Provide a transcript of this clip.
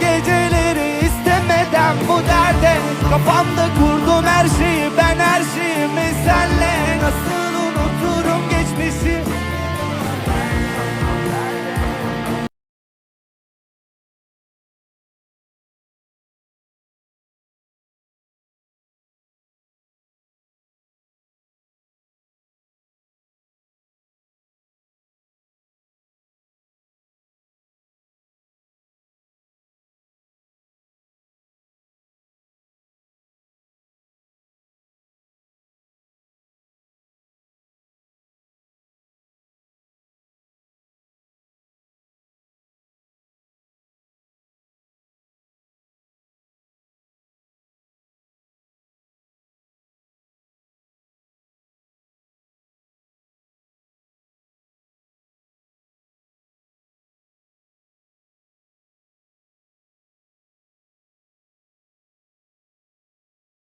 geceleri istemeden bu derde Kafamda kurdum her şeyi ben her şeyimi